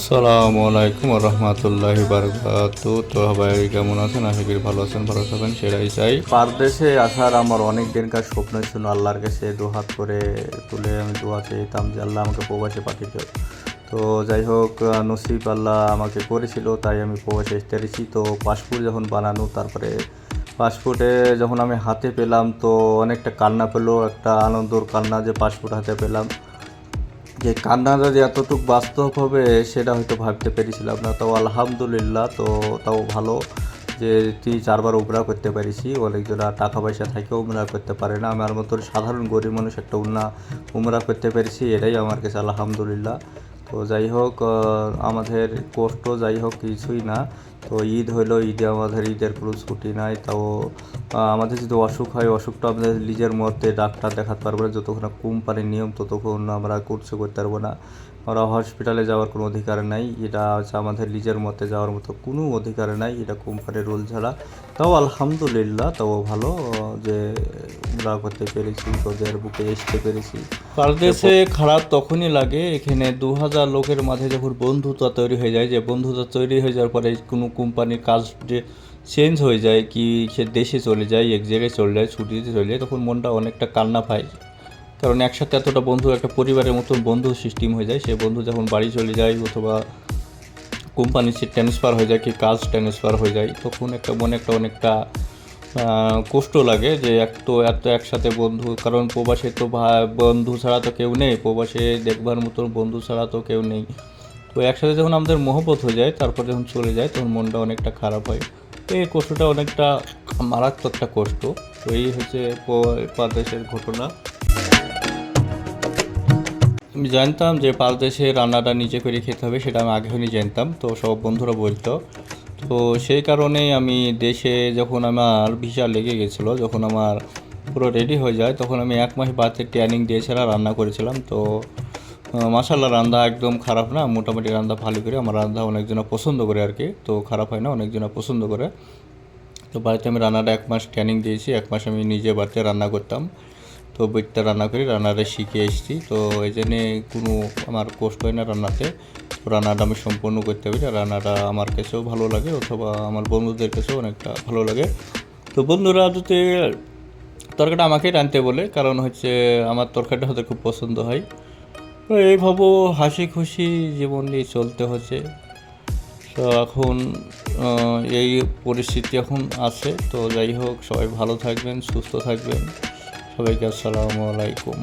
আসসালামু আলাইকুম রহমতুল্লাহ বারকাত। তো সবাই কেমন আছেন? আশা করি ভালো আছেন, ভালো থাকবেন সেটাই চাই। পারদেশে আসার আমার অনেক দিনকার স্বপ্ন ছিল, আল্লাহর কাছে দু হাত করে তুলে আমি দোয়া চেয়েতাম যে আল্লাহ আমাকে প্রবাসে পাঠিয়ে দিও। তো যাই হোক নসিব আল্লাহ আমাকে করেছিল, তাই আমি প্রবাসে আসতে পেরেছি। তো পাসপোর্ট যখন বানানো, তারপরে পাসপোর্টে যখন আমি হাতে পেলাম, তো অনেকটা কান্না পেল, একটা আনন্দর কান্না যে পাসপোর্ট হাতে পেলাম। যে কান্নাটা যে এতটুকু বাস্তব হবে, সেটা হয়তো ভাবতে পেরেছিলাম না তাও আলহামদুলিল্লাহ, তো তাও ভালো যে তুই চারবার উমরা করতে পারিছি। অনেকজনা টাকা পয়সা থাকেও উমরা করতে পারে না। আমার মতো সাধারণ গরিব মানুষ একটা উন্না উমরা করতে পেরেছি, এটাই আমার কাছে আলহামদুলিল্লাহ। তো যাই হোক আমাদের কষ্ট যাই হোক কিছুই না। তো ঈদ হলো ঈদে আমাদের ঈদের কোনো ছুটি নাই তাও আমাদের যদি অসুখ হয়, অসুখটা আমাদের নিজের মধ্যে ডাক্তার দেখাতে পারব না, যতক্ষণ কোম্পানির নিয়ম ততক্ষণ আমরা কোর্সে করতে পারব না। আমরা হসপিটালে যাওয়ার কোনো অধিকার নাই, এটা হচ্ছে আমাদের নিজের মতে যাওয়ার মতো কোনো অধিকার নাই, এটা কোম্পানির রুল ছাড়া। তাও আলহামদুলিল্লাহ, তাও ভালো, যে আমরা করতে পেরেছি তোদের বুকে আসতে পেরেছি। পারদেশে খারাপ তখনই লাগে, এখানে দু হাজার লোকের মাঝে যখন বন্ধুতা তৈরি হয়ে যায়, যে বন্ধুতা তৈরি হয়ে যাওয়ার পরে কোনো কোম্পানির কাজ যে চেঞ্জ হয়ে যায় কি সে দেশে চলে যায়, এক জায়গায় চলে যায়, ছুটিতে চলে যায়, তখন মনটা অনেকটা কান্না পায়। কারণ একসাথে এতটা বন্ধু, একটা পরিবারের মতন বন্ধু সিস্টেম হয়ে যায়, সে বন্ধু যখন বাড়ি চলে যায় অথবা কোম্পানি সে ট্রান্সফার হয়ে যায়, কি কাজ ট্রান্সফার হয়ে যায়, তখন একটা মনে একটা অনেকটা কষ্ট লাগে যে এক তো এত একসাথে বন্ধু, কারণ প্রবাসে তো বন্ধু ছাড়া তো কেউ নেই, প্রবাসে দেখবার মতন বন্ধু ছাড়া তো কেউ নেই। তো একসাথে যখন আমাদের মহব্বত হয়ে যায়, তারপর যখন চলে যায়, তখন মনটা অনেকটা খারাপ হয়। তো এই কষ্টটা অনেকটা মারাত্মক একটা কষ্ট। তো এই হচ্ছে পারদেশের ঘটনা। আমি জানতাম যে পারদেশে রান্নাটা নিজে করে খেতে হবে, সেটা আমি আগেই জানতাম। তো সব বন্ধুরা বলতো। তো সেই কারণেই আমি দেশে যখন আমার ভিসা লেগে গেছিল, যখন আমার পুরো রেডি হয়ে যায়, তখন আমি এক মাস বাদে ট্রেনিং দিয়েছিলাম রান্না করেছিলাম। তো মাসাল্লাহ রান্না একদম খারাপ না, মোটামুটি রান্না ভালো করে। আমার রান্না অনেকজনা পছন্দ করে আর কি, তো খারাপ হয় না, অনেকজনা পছন্দ করে। তো বাড়িতে আমি রান্নাটা এক মাস ট্রেনিং দিয়েছি, এক মাস আমি নিজে বাড়িতে রান্না করতাম। তো বইটা রান্না করি, রান্নাটা শিখে এসেছি। তো এই জন্যে কোনো আমার কষ্ট হয় না রান্নাতে। তো রান্নাটা আমি সম্পূর্ণ করতে পারি রান্নাটা আমার কাছেও ভালো লাগে, অথবা আমার বন্ধুদের কাছেও অনেকটা ভালো লাগে। তো বন্ধুরা যদি তরকারিটা আমাকেই রাঁধতে বলে, কারণ হচ্ছে আমার তরকারিটা হতে খুব পছন্দ হয়। তো এই হাসি খুশি জীবন নিয়ে চলতে হচ্ছে। তো এখন এই পরিস্থিতি এখন আছে। তো যাই হোক, সবাই ভালো থাকবেন, সুস্থ থাকবেন। সবাইকে আসসালামু আলাইকুম।